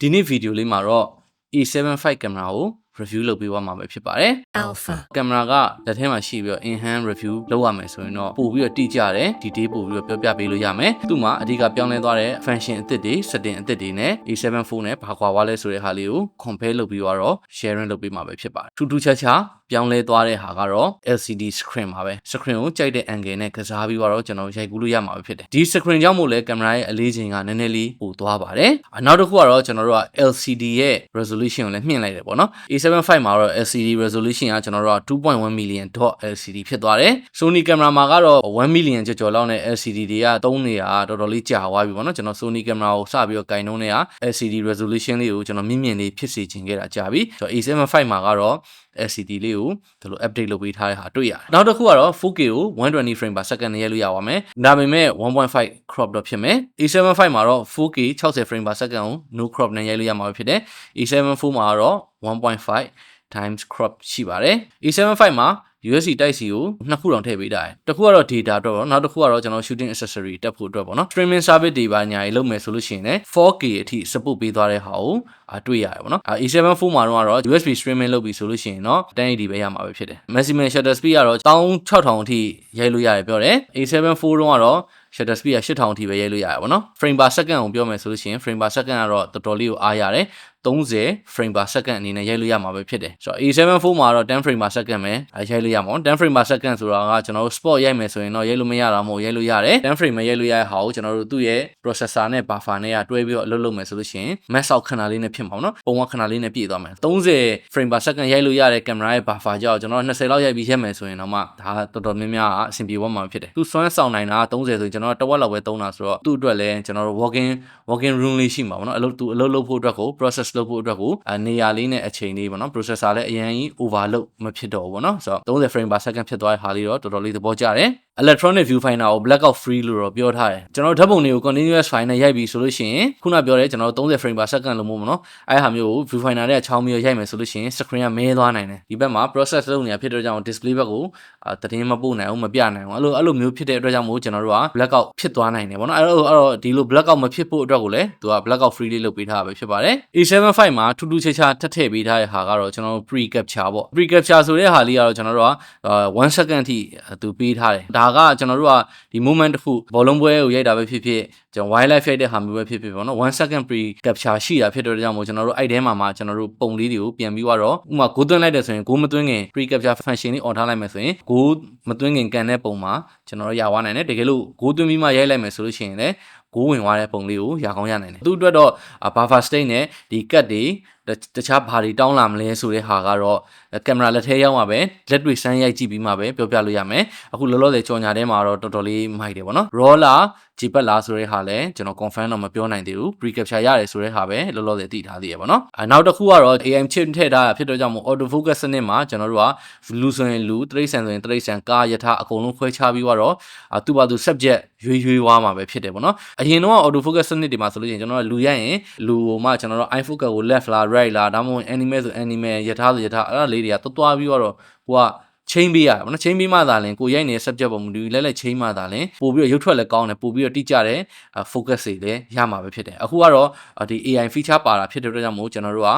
ဒီနေ့ဗီဒီယိုလေးမှာတော့ A75 ကင်မရာကို review လုပ်ပေးသွားမှာပဲဖြစ်ပါတယ် Alpha ကင်မရာကလက်ထဲမှာရှိပြီးတော့ enhance review လုပ်ရမယ်ဆိုရင်တော့ပို့ပြီးတော့တိကျတယ် detail ပို့ပြီးတော့ပြောပြပေးလို့ရမယ်သူ့မှာအဓိကပြောင်းလဲသွားတဲ့ function အသစ်တွေ setting အသစ်တွေနဲ့ A7 ဖုန်းနဲ့ဘာကွာသွားလဲဆိုတဲ့ဟာလေးကို compare လုပ်ပြီးတော့ sharing လုပ်ပေးမှာပဲဖြစ်ပါတယ်ထူးထူးခြားခြား ပြောင်းလဲသွားတဲ့ဟာကတော့ LCD screen ပါပဲ screen ကိုကြိုက်တဲ့ angle နဲ့ကစားပြီးတော့ကျွန်တော်ရိုက်ကူးလို့ရမှာပဲဖြစ်တယ်ဒီ screen ကြောင့်မို့လဲကင်မရာရဲ့အလေးချိန်ကနည်းနည်းလေးပိုသွားပါတယ်အနောက်တစ်ခုကတော့ကျွန်တော်တို့က LCD ရဲ့ resolution ကိုလည်းမြှင့်လိုက်တယ်ပေါ့နော် A75 မှာတော့ LCD resolution ကကျွန်တော်တို့က2.1 million dot LCD ဖြစ်သွားတယ် Sony ကင်မရာမှာကတော့1 million ကျော်ကျော်လောက်နဲ့ LCD တွေကသုံးနေတာတော်တော်လေးကြာသွားပြီပေါ့နော်ကျွန်တော် Sony ကင်မရာကိုစပြီးတော့ကင်နှုံးနေတာ LCD resolution လေးကိုကျွန်တော်မြင့်မြင့်လေးဖြစ်စေချင်ခဲ့တာကြာပြီဆိုတော့ A75 မှာကတော့ LCD လေးကိုဒီလို update လုပ်ပေးထားတဲ့ဟာတွေ့ရတယ်နောက်တစ်ခုကတော့ 4K ကို120 frame per second နဲ့ရိုက်လို့ရပါမယ်ဒါပေမဲ့1.5 crop တော့ဖြစ်မယ် A75 မှာတော့ 4K 60 frame per second ကို no crop နဲ့ရိုက်လို့ရမှာဖြစ်တယ် A74 မှာကတော့1.5 times crop ရှိပါတယ် A75 မှာ USB Type C ကိုနှစ်ခုတောင်ထည့်ပေးတာတယ်တစ်ခုကတော့ data အတွက်ပေါ့နောက်တစ်ခုကတော့ကျွန်တော် shooting accessory တက်ဖို့အတွက်ပေါ့နော် streaming service တွေပါညာရေးလုပ်မယ်ဆိုလို့ရှိရင်လည်း 4K အထိ support ပေးသွားတဲ့ဟာကိုအတွေ့ရတယ်ပေါ့နော် A74 မှာတော့ USB streaming လုပ်ပြီဆိုလို့ရှိရင်တော့ 1080ပဲရမှာပဲဖြစ်တယ် maximum shutter speed ကတော့16000အထိရိုက်လို့ရတယ်ပြောတယ် A74 တုန်းကတော့ shutter speed က8000အထိပဲရိုက်လို့ရတယ်ပေါ့နော် frame per second ကိုပြောမယ်ဆိုလို့ရှိရင် frame per second ကတော့တော်တော်လေးကိုအားရတယ် 30 frame per second အနေနဲ့ရိုက်လို့ရမှာပဲဖြစ်တယ်ဆိုတော့ A74 မှာတော့10 frame per second ပဲရိုက်လို့ရမှာ10 frame per second ဆိုတာကကျွန်တော်တို့ sport ရိုက်မယ်ဆိုရင်တော့ရိုက်လို့မရတာမဟုတ်ရိုက်လို့ရတယ်10 frame ပဲရိုက်လို့ရတဲ့ဟာကိုကျွန်တော်တို့သူ့ရဲ့ processor နဲ့ buffer နဲ့ကတွဲပြီးတော့အလုပ်လုပ်မယ်ဆိုလို့ရှိရင် max out ခဏလေးနဲ့ဖြစ်မှာပေါ့နော်ပုံကခဏလေးနဲ့ပြည့်သွားမယ်30 frame per second ရိုက်လို့ရတဲ့ကင်မရာရဲ့ buffer ကြောင့်ကျွန်တော်20လောက်ရိုက်ပြီးရက်မယ်ဆိုရင်တော့မှဒါတော်တော်များများအဆင်ပြေသွားမှာဖြစ်တယ်သူစွမ်းဆောင်နိုင်တာ30ဆိုရင်ကျွန်တော်တဝက်လောက်ပဲသုံးတာဆိုတော့သူ့အတွက်လည်းကျွန်တော်တို့ walking walking room လေးရှိမှာပေါ့နော်အလုပ်သူအလုပ်လုပ်ဖို့အတွက်ကို process လုပ်ဖို့အတွက်ကိုနေရာလေးနဲ့အချိန်လေးပေါ့နော် processor လည်းအရင်ကြီး overload မဖြစ်တော့ဘူးပေါ့နော်ဆိုတော့30 frame per second ဖြစ်သွားတဲ့ဟာလေးတော့တော်တော်လေးသဘောကျတယ် electronic viewfinder ကို blackout free လို့တော့ပြောထားတယ်ကျွန်တော်ဓာတ်ပုံတွေကို continuous file နဲ့ရိုက်ပြီဆိုလို့ရှိရင်ခုနပြောတဲ့ကျွန်တော်တို့30 frame per second လို့မို့မနော်အဲဟာမျိုးကို viewfinder နဲ့ချောင်းပြီးရိုက်မယ်ဆိုလို့ရှိရင် screen ကမဲသွားနိုင်တယ်ဒီဘက်မှာ process လုပ်နေတာဖြစ်တဲ့ကြောင့် display ဘက်ကိုတည်င်းမပို့နိုင်အောင်မပြနိုင်အောင်အဲ့လိုအဲ့လိုမျိုးဖြစ်တဲ့အတွက်ကြောင့်မို့ကျွန်တော်တို့က blackout ဖြစ်သွားနိုင်တယ်ပေါ့နော်အဲ့တော့အဲ့တော့ဒီလို blackout မဖြစ်ဖို့အတွက်ကိုလည်းသူက blackout free လေးလုပ်ပေးထားတာပဲဖြစ်ပါတယ် A75 မှာထူးထူးခြားခြားထပ်ထည့်ပေးထားတဲ့ဟာကတော့ကျွန်တော်တို့ pre capture ပေါ့ pre capture ဆိုတဲ့ဟာလေးကတော့ကျွန်တော်တို့က1 second အထိသူပေးထားတယ်ဒါကကျွန်တော်တို့ကဒီ moment တစ်ခုဘောလုံးပွဲကိုရိုက်တာပဲဖြစ်ဖြစ်ကျွန်တော် wildlife ရိုက်တဲ့ဟာမျိုးပဲဖြစ်ဖြစ်ပေါ့နော်1 second pre capture ရှိတာဖြစ်တဲ့ကြောင့်မို့ကျွန်တော်တို့အဲ့ထဲမှာမှကျွန်တော်တို့ပုံလေးတွေကိုပြန်ပြီးတော့ဥမာဂိုးသွင်းလိုက်တယ်ဆိုရင်ဂိုးမသွင်းခင် pre capture function လေး on ထားလိုက်မယ်ဆိုရင်ဂိုးမသွင်းခင်ကန်တဲ့ပုံမှာကျွန်တော်တို့ရသွားနိုင်တယ်တကယ်လို့ဂိုးသွင်းပြီးမှရိုက်လိုက်မယ်ဆိုလို့ရှိရင်လည်းဂိုးဝင်သွားတဲ့ပုံလေးကိုရကောင်းရနိုင်တယ်သူအတွက်တော့ buffer state နဲ့ဒီ cut တွေ တခြားဘာတွေတောင်းလာမလဲဆိုတဲ့ဟာကတော့ကင်မရာလက်ထဲရောက်မှာပဲလက်တွေစမ်းရိုက်ကြည့်ပြီးမှပဲပြောပြလို့ရမယ်အခုလောလောဆယ်ကြော်ညာထဲမှာတော့တော်တော်လေးမိုက်တယ်ပေါ့နော် raw လား G ပတ်လားဆိုတဲ့ဟာလည်းကျွန်တော် confirm တော့မပြောနိုင်သေးဘူး pre capture ရတယ်ဆိုတဲ့ဟာပဲလောလောဆယ်သိထားသေးရပေါ့နော်အနောက်တစ်ခုကတော့ AM chip ထည့်ထားတာဖြစ်တော့ကြောင့်မို့ auto focus စနစ်မှာကျွန်တော်တို့ကလူဆိုရင်လူတရိတ်ဆန်ဆိုရင်တရိတ်ဆန်ကားယထာအကုန်လုံးခွဲခြားပြီးတော့သူ့ဘာသူ subject ရွေးရွေးွားမှာပဲဖြစ်တယ်ပေါ့နော်အရင်တော့ auto focus စနစ်တွေမှာဆိုလို့ရှိရင်ကျွန်တော်တို့လူရိုက်ရင်လူဟိုမှကျွန်တော်တို့ iFocus ကို left လား right လားဒါမှမဟုတ် anime ဆို anime ယထာဆိုယထာအဲ့ဒါလေးတွေကတွသွားပြီးတော့ဟိုကချင်းပေးရတယ်ဗောနော်ချင်းပေးမှသာလင်ကိုရိုက်နေတဲ့ subject ပုံမူဒီလဲလဲချင်းမှသာလင်ပို့ပြီးတော့ရုပ်ထွက်လည်းကောင်းတယ်ပို့ပြီးတော့တိကျတဲ့ focus တွေလည်းရမှာပဲဖြစ်တယ်အခုကတော့ဒီ AI feature ပါတာဖြစ်တဲ့အတွက်ကြောင့်မို့ကျွန်တော်တို့က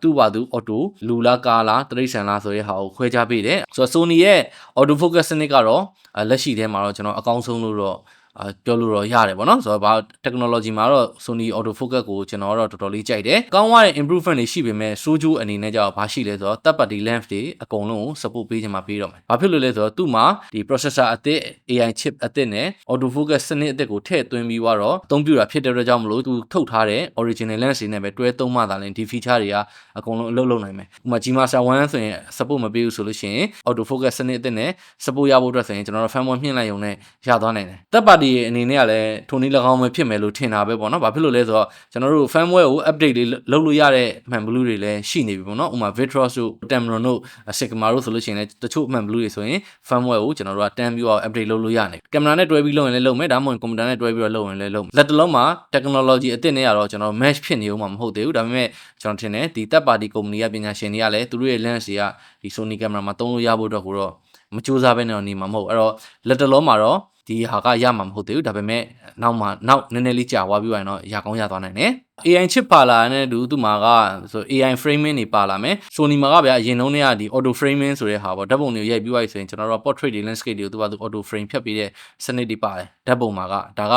သူ့ပါသူ auto လူလားကားလားတရိတ်ဆန်လားဆိုတဲ့ဟာကိုခွဲခြားပေးတယ်ဆိုတော့ Sony ရဲ့ auto focus စနစ်ကတော့လက်ရှိထဲမှာတော့ကျွန်တော်အကောင်းဆုံးလို့တော့အာ ပြောလို့တော့ရတယ်ပေါ့နော်ဆိုတော့ဘာ technology မှာတော့ Sony auto focus ကိုကျွန်တော်တော့တော်တော်လေးကြိုက်တယ်ကောင်းသွားတဲ့ improvement တွေရှိပေမဲ့ Soju အနေနဲ့ကျတော့ဘာရှိလဲဆိုတော့ third party lens တွေအကုန်လုံးကို support ပေးချင်မှပေးတော့မယ်ဘာဖြစ်လို့လဲဆိုတော့သူ့မှာဒီ processor အသစ် AI chip အသစ်နဲ့ auto focus စနစ်အသစ်ကိုထည့်သွင်းပြီးတော့အသုံးပြုတာဖြစ်တဲ့အတွက်ကြောင့်မလို့သူထုတ်ထားတဲ့ original lens တွေနဲ့ပဲတွဲသုံးမှသာလဲဒီ feature တွေကအကုန်လုံးအလုပ်လုပ်နိုင်မယ်ဥပမာ G Master 1ဆိုရင် support မပေးဘူးဆိုလို့ရှိရင် auto focus စနစ်အသစ်နဲ့ support ရဖို့အတွက်ဆိုရင်ကျွန်တော်တို့ firmware မြှင့်လိုက်ရုံနဲ့ရသွားနိုင်တယ် third party အနေနဲ့ကလည်းထိုနည်း၎င်းပဲဖြစ်မယ်လို့ထင်တာပဲပေါ့နော်ဘာဖြစ်လို့လဲဆိုတော့ကျွန်တော်တို့ firmware ကို update လေးလုပ်လို့ရတဲ့မှန်ဘလူးတွေလည်းရှိနေပြီပေါ့နော်ဥပမာ Vitros တို့ Tamron တို့ Sigma တို့ဆိုလို့ရှိရင်လည်းတချို့မှန်ဘလူးတွေဆိုရင် firmware ကိုကျွန်တော်တို့ကတန်းပြီးတော့ update လုပ်လို့ရတယ်ကင်မရာနဲ့တွဲပြီးလုပ်ရင်လည်းလုပ်မယ်ဒါမှမဟုတ်ကွန်ပျူတာနဲ့တွဲပြီးတော့လုပ်ရင်လည်းလုပ်မယ်လက်တလုံးမှာ technology အသစ်နဲ့ရတော့ကျွန်တော် match ဖြစ်နေဦးမှာမဟုတ်သေးဘူးဒါပေမဲ့ကျွန်တော်ထင်တယ်ဒီ third party company ကပညာရှင်တွေကလည်းသူတို့ရဲ့ lens တွေကဒီ Sony camera မှာသုံးလို့ရဖို့အတွက်ကိုတော့မကြိုးစားဘဲနဲ့နေမှာမဟုတ်အဲ့တော့လက်တလုံးမှာတော့ ဒီဟာကရမှာမဟုတ်သေးဘူးဒါပေမဲ့နောက်မှနောက်နည်းနည်းလေးကြာသွားပြီးရင်တော့ရကောင်းရသွားနိုင်တယ် AI chip ပါလာတဲ့တူသူမှာကဆို AI framing တွေပါလာမယ် Sony မှာကဗျာအရင်လုံးတွေကဒီ auto framing ဆိုတဲ့ဟာပေါ့ဓာတ်ပုံတွေရိုက်ပြီးသွားပြီဆိုရင်ကျွန်တော်တို့ portrait တွေ landscape တွေကိုသူကသူ auto frame ဖြတ်ပြီးတဲ့စနစ်တွေပါတယ်ဓာတ်ပုံမှာကဒါက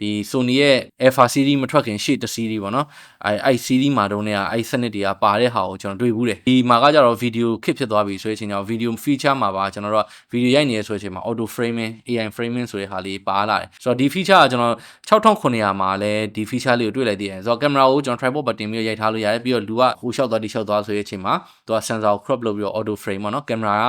ဒီ Sony ရဲ့ Alpha series မထွက်ခင်ရှေ့တစ် series ပေါ့နော်အဲအဲ series မှာတုန်းကအဲစနစ်တွေကပါတဲ့ဟာကိုကျွန်တော်တွေ့ဘူးတယ်ဒီမှာကကြတော့ video kit ဖြစ်သွားပြီဆိုတဲ့အချိန်ကျတော့ video feature မှာပါကျွန်တော်တို့က video ရိုက်နေရဆိုတဲ့အချိန်မှာ auto framing AI framing ဆိုတဲ့ဟာလေးပါလာတယ်ဆိုတော့ဒီ feature ကကျွန်တော်6900မှာလည်းဒီ feature လေးကိုတွေ့လိုက်သေးတယ်ဆိုတော့ camera ကိုကျွန်တော် tripod ပေါ်တင်ပြီးရိုက်ထားလို့ရတယ်ပြီးတော့လူကဟိုလျှောက်သွားဒီလျှောက်သွားဆိုတဲ့အချိန်မှာသူက sensor ကို crop လုပ်ပြီးတော့ auto frame ပေါ့နော် camera က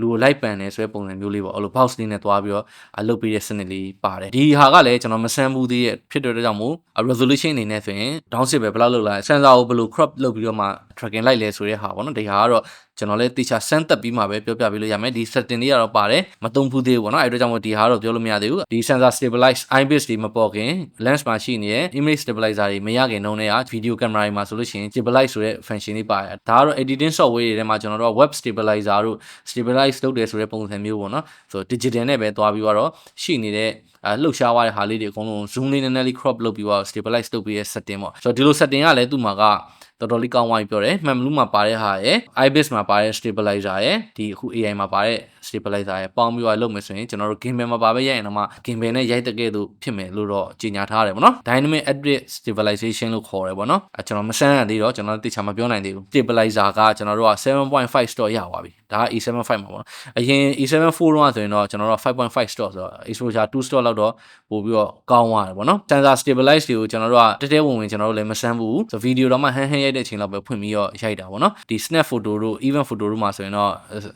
လူကိုလိုက်ပန်နေဆိုတဲ့ပုံစံမျိုးလေးပေါ့အဲ့လို box လေးနဲ့သွားပြီးတော့အလုပ်ပေးတဲ့စနစ်လေးပါတယ်ဒီဟာကလည်းကျွန်တော်မဆန်းဘူးသေးရဲ့ဖြစ်တဲ့အတွက်ကြောင့်မို့ resolution အနေနဲ့ဆိုရင် down sit ပဲဘယ်လောက်လုပ်လာလဲ sensor ကိုဘယ်လို crop လုပ်ပြီးတော့မှ tracking လိုက်လဲဆိုတဲ့ဟာပေါ့နော်ဒီဟာကတော့ကျွန်တော်လည်းတေချာစမ်းသက်ပြီးမှပဲပြောပြပေးလို့ရမယ်ဒီ setting လေးကတော့ပါတယ်မသုံးဘူးသေးဘူးပေါ့နော်အဲ့အတွက်ကြောင့်မို့ဒီဟာတော့ပြောလို့မရသေးဘူးဒီ sensor stabilize IBIS တွေမပေါ်ခင် lens မှာရှိနေတဲ့ image stabilizer တွေမရခင်နှုန်းနဲ့က video camera တွေမှာဆိုလို့ရှိရင် stabilize ဆိုတဲ့ function လေးပါတယ်ဒါကတော့ editing software တွေထဲမှာကျွန်တော်တို့က web stabilizer တို့ stabilize လုပ်တယ်ဆိုတဲ့ပုံစံမျိုးပေါ့နော်ဆို digital နဲ့ပဲသွားပြီးတော့ရှိနေတဲ့အဲလှုပ်ရှားသွားတဲ့ဟာလေးတွေအကုန်လုံး zoom လေးနည်းနည်းလေး crop လုပ်ပြီးတော့ stabilize လုပ်ပြီးရဲ့ setting ပေါ့ဆိုတော့ဒီလို setting ကလည်းသူ့မှာက တော်တော်လေးကောင်းသွားပြီပြောတယ်မှန်ဘလူးမှာပါတဲ့ဟာရယ် IBIS မှာပါတဲ့ stabilizer ရယ်ဒီအခု AI မှာပါတဲ့ stabilizer ရယ်ပေါင်းပြီးတော့လုပ်မယ်ဆိုရင်ကျွန်တော်တို့ gimbal မှာပါပဲရိုက်ရင်တော့မှ gimbal နဲ့ရိုက်တဲ့ကဲ့သို့ဖြစ်မယ်လို့တော့ကြေညာထားတယ်ပေါ့နော် dynamic edit stabilization လို့ခေါ်တယ်ပေါ့နော်အဲကျွန်တော်မစမ်းရသေးတော့ကျွန်တော်တိကျမပြောနိုင်သေးဘူး stabilizer ကကျွန်တော်တို့က7.5 store ရပါပြီဒါက E75 မှာပေါ့နော်အရင် E74 တော့ဆိုရင်တော့ကျွန်တော်တို့5.5 store ဆိုတော့ exposure 2 store လောက်တော့ပို့ပြီးတော့ကောင်းသွားတယ်ပေါ့နော် sensor stabilize တွေကိုကျွန်တော်တို့ကတဲတဲဝင်ဝင်ကျွန်တော်တို့လည်းမစမ်းဘူးဆိုဗီဒီယိုတော့မှဟန်းဟန်းရိုက်တဲ့အချိန်လောက်ပဲဖွင့်ပြီးတော့ရိုက်တာပေါ့နော်ဒီ snap photo တို့ even photo တို့မှာဆိုရင်တော့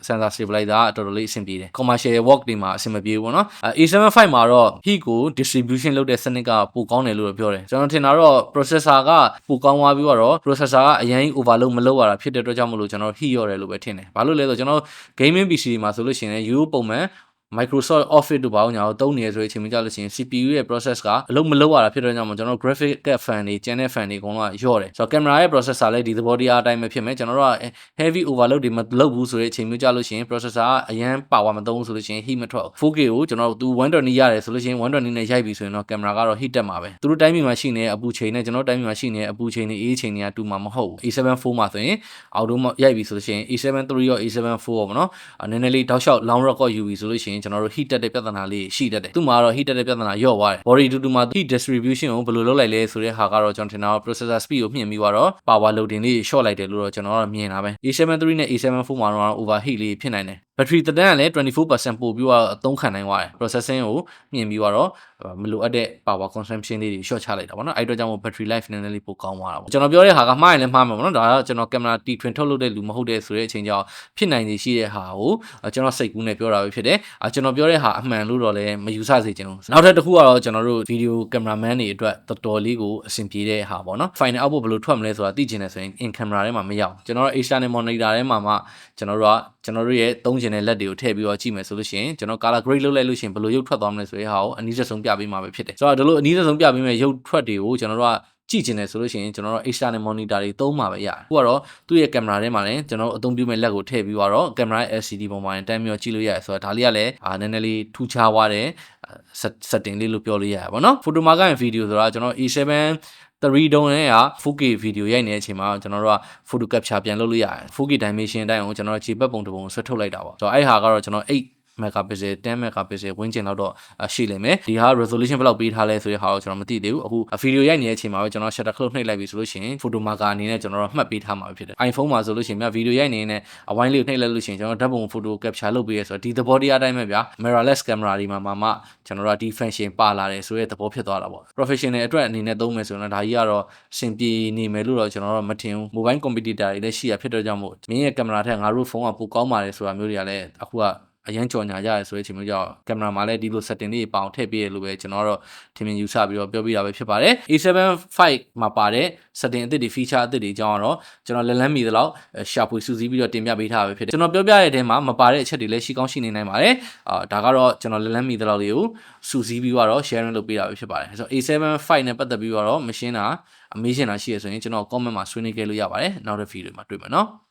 sensor stabilizer ကတော်တော်လေးအဆင်ပြေတယ် commercial work တွေမှာအဆင်မပြေဘူးပေါ့နော် A75 မှာတော့ heat ကို distribution လုပ်တဲ့စနစ်ကပိုကောင်းတယ်လို့ပြောတယ်ကျွန်တော်ထင်တာတော့ processor ကပိုကောင်းသွားပြီးတော့ processor ကအရင် overload မလုပ်ရတာဖြစ်တဲ့အတွက်ကြောင့်မလို့ကျွန်တော် heat ရော့တယ်လို့ပဲထင်တယ်ဘာလို့လဲဆိုတော့ကျွန်တော် gaming PC တွေမှာဆိုလို့ရှိရင်ရိုးပုံမှန် Microsoft Office တို့ဘာလို့ညာတော့တုံးနေရဆိုတဲ့အချိန်မှကြာလို့ရှိရင် CPU ရဲ့ process ကအလုပ်မလုပ်ရတာဖြစ်တဲ့ကြောင့်မို့ကျွန်တော်တို့ graphic card fan တွေ channel fan တွေအကုန်လုံးကယော့တယ်ဆိုတော့ camera ရဲ့ processor လည်းဒီသဘောတရားအတိုင်းပဲဖြစ်မယ်ကျွန်တော်တို့က heavy overload တွေမလုပ်ဘူးဆိုတဲ့အချိန်မျိုးကြာလို့ရှိရင် processor ကအရန် power မသုံးဘူးဆိုလို့ရှိရင် heat မထွက်ဘူး 4K ကိုကျွန်တော်တို့120ရတယ်ဆိုလို့ရှိရင်120နဲ့ရိုက်ပြီဆိုရင်တော့ camera ကတော့ heat တက်မှာပဲသူတို့တိုင်းပြည်မှာရှိနေတဲ့အပူချိန်နဲ့ကျွန်တော်တို့တိုင်းပြည်မှာရှိနေတဲ့အပူချိန်တွေအေးချိန်တွေကတူမှာမဟုတ်ဘူး A7 IV မှာဆိုရင်အောက်တော့ရိုက်ပြီဆိုလို့ရှိရင် A7 III ရော A7 IV ရောပေါ့နော်နည်းနည်းလေးတောက်လျှောက် long record ယူပြီဆိုလို့ရှိရင်ကျွန်တော်တို့ heat တက်တဲ့ပြဿနာလေးရှိတတ်တယ်သူ့မှာတော့ heat တက်တဲ့ပြဿနာလျော့သွားတယ် body to to မှာ heat distribution ကိုဘယ်လိုလုပ်လိုက်လဲဆိုတဲ့ဟာကတော့ကျွန်တော်ထင်တာ processor speed ကိုမြင့်ပြီးတော့ power loading လေး short လိုက်တယ်လို့တော့ကျွန်တော်ကတော့မြင်တာပဲ A7 III နဲ့ A7 IV မှာတော့ overheat လေးဖြစ်နိုင်တယ်ဘက်ထရီသက်တမ်းကလည်း24%ပို့ပြီးတော့အသုံးခံနိုင်သွားတယ် processing ကိုမြင်ပြီးတော့မလိုအပ်တဲ့ power consumption လေးတွေ short ချလိုက်တာပေါ့နော်အဲ့အတွက်ကြောင့်မို့ battery life နည်းနည်းလေးပိုကောင်းသွားတာပေါ့ကျွန်တော်ပြောတဲ့ဟာကမှားရင်လည်းမှားမှာပေါ့နော်ဒါကကျွန်တော်ကင်မရာတီထွင်ထုတ်လုပ်တဲ့လူမဟုတ်တဲ့ဆိုတဲ့အချိန်ကြောင့်ဖြစ်နိုင်နေရှိတဲ့ဟာကိုကျွန်တော်စိတ်ကူးနဲ့ပြောတာပဲဖြစ်တယ်အကျွန်တော်ပြောတဲ့ဟာအမှန်လို့တော့လည်းမယူဆစေချင်ဘူးနောက်ထပ်တစ်ခုကတော့ကျွန်တော်တို့ video cameraman တွေအတွက်တော်တော်လေးကိုအဆင်ပြေတဲ့ဟာပေါ့နော် final output ဘယ်လိုထွက်မလဲဆိုတာသိချင်တယ်ဆိုရင် in camera ထဲမှာမရောက်ကျွန်တော်တို့ external monitor ထဲမှာမှကျွန်တော်တို့ကကျွန်တော်တို့ရဲ့သုံးချင်တဲ့လက်တွေကိုထည့်ပြီးတော့ကြည့်မယ်ဆိုလို့ရှိရင်ကျွန်တော် color grade လုပ်လိုက်လို့ရှိရင်ဘယ်လိုရုပ်ထွက်သွားမလဲဆိုတဲ့ဟာကိုအနည်းဆုံးပြပေးမှာပဲဖြစ်တယ်ဆိုတော့ဒီလိုအနည်းဆုံးပြပေးမယ့်ရုပ်ထွက်တွေကိုကျွန်တော်တို့က ကြည့်ကျင်တယ်ဆိုလို့ရှိရင်ကျွန်တော်တို့ external monitor တွေသုံးမှာပဲရတယ်။အခုကတော့သူ့ရဲ့ကင်မရာထဲမှာလည်းကျွန်တော်တို့အသုံးပြုမဲ့လက်ကိုထည့်ပြီးတော့ကင်မရာ LCD ပုံမှာတန်းပြီးတော့ကြည့်လို့ရတယ်ဆိုတော့ဒါလေးကလည်းအာနည်းနည်းလေးထူးခြားသွားတယ် setting လေးလို့ပြောလို့ရတယ်ဗောနော်။ photo marker ရဲ့ video ဆိုတာကျွန်တော် A7 3တုံးနဲ့က 4K video ရိုက်နေတဲ့အချိန်မှာကျွန်တော်တို့က photo capture ပြန်လုပ်လို့ရတယ် 4K dimension အတိုင်းကိုကျွန်တော်တို့ခြေပတ်ပုံတစ်ပုံဆွဲထုတ်လိုက်တာပေါ့ဆိုတော့အဲ့ဟာကတော့ကျွန်တော်8 megapixel 10 megapixel ဝန်းကျင်လောက်တော့ရှိလိမ့်မယ်ဒီဟာ resolution ဘယ်လောက်ပေးထားလဲဆိုတဲ့ဟာကိုကျွန်တော်မသိသေးဘူးအခု video ရိုက်နေတဲ့အချိန်မှာပဲကျွန်တော် shutter close နှိပ်လိုက်ပြီဆိုလို့ရှိရင် photo marker အနေနဲ့ကျွန်တော်တို့မှတ်ပေးထားမှာဖြစ်တယ် iPhone မှာဆိုလို့ရှိရင်မြ video ရိုက်နေတဲ့အဝိုင်းလေးကိုနှိပ်လိုက်လို့ရှိရင်ကျွန်တော်ဓာတ်ပုံ photo capture လုပ်ပေးရဆိုတော့ဒီသဘောတရားအတိုင်းပဲဗျာ mirrorless camera ဒီမှာမှကျွန်တော်တို့ကဒီ function ပါလာတယ်ဆိုတဲ့သဘောဖြစ်သွားတာပေါ့ professional အတွက်အနေနဲ့သုံးမယ်ဆိုတော့ဒါကြီးကတော့စင်ပြေနေမယ်လို့တော့ကျွန်တော်တို့မထင်ဘူး mobile competitor တွေလည်းရှိရဖြစ်တော့ကြောင့်မို့မင်းရဲ့ကင်မရာထက်ငါတို့ဖုန်းကပိုကောင်းပါတယ်ဆိုတာမျိုးတွေကလည်းအခုက အရန်ကြော်ညာရတယ်ဆိုတဲ့အချိန်မျိုးကြောင့်ကင်မရာမှာလည်းဒီလို setting လေးပေါအောင်ထည့်ပေးရလို့ပဲကျွန်တော်တော့ထင်မြင်ယူဆပြီးတော့ပြောပြတာပဲဖြစ်ပါတယ် A7 5 မှာပါတဲ့ setting အသစ်တွေ feature အသစ်တွေအကြောင်းကတော့ကျွန်တော်လက်လန်းမီသလောက်ရှာဖွေစူးစီးပြီးတော့တင်ပြပေးထားပဲဖြစ်တယ်ကျွန်တော်ပြောပြတဲ့အထဲမှာမပါတဲ့အချက်တွေလည်းရှိကောင်းရှိနေနိုင်ပါတယ်အာဒါကတော့ကျွန်တော်လက်လန်းမီသလောက်လေးကိုစူးစီးပြီးတော့ sharing လုပ်ပေးတာပဲဖြစ်ပါတယ်ဆိုတော့ A7 5 နဲ့ပတ်သက်ပြီးတော့မရှင်းတာအမေးရှင်းတာရှိရဆိုရင်ကျွန်တော် comment မှာဆွေးနွေးခဲ့လို့ရပါတယ်နောက်တဲ့ video မှာတွေ့မယ်နော်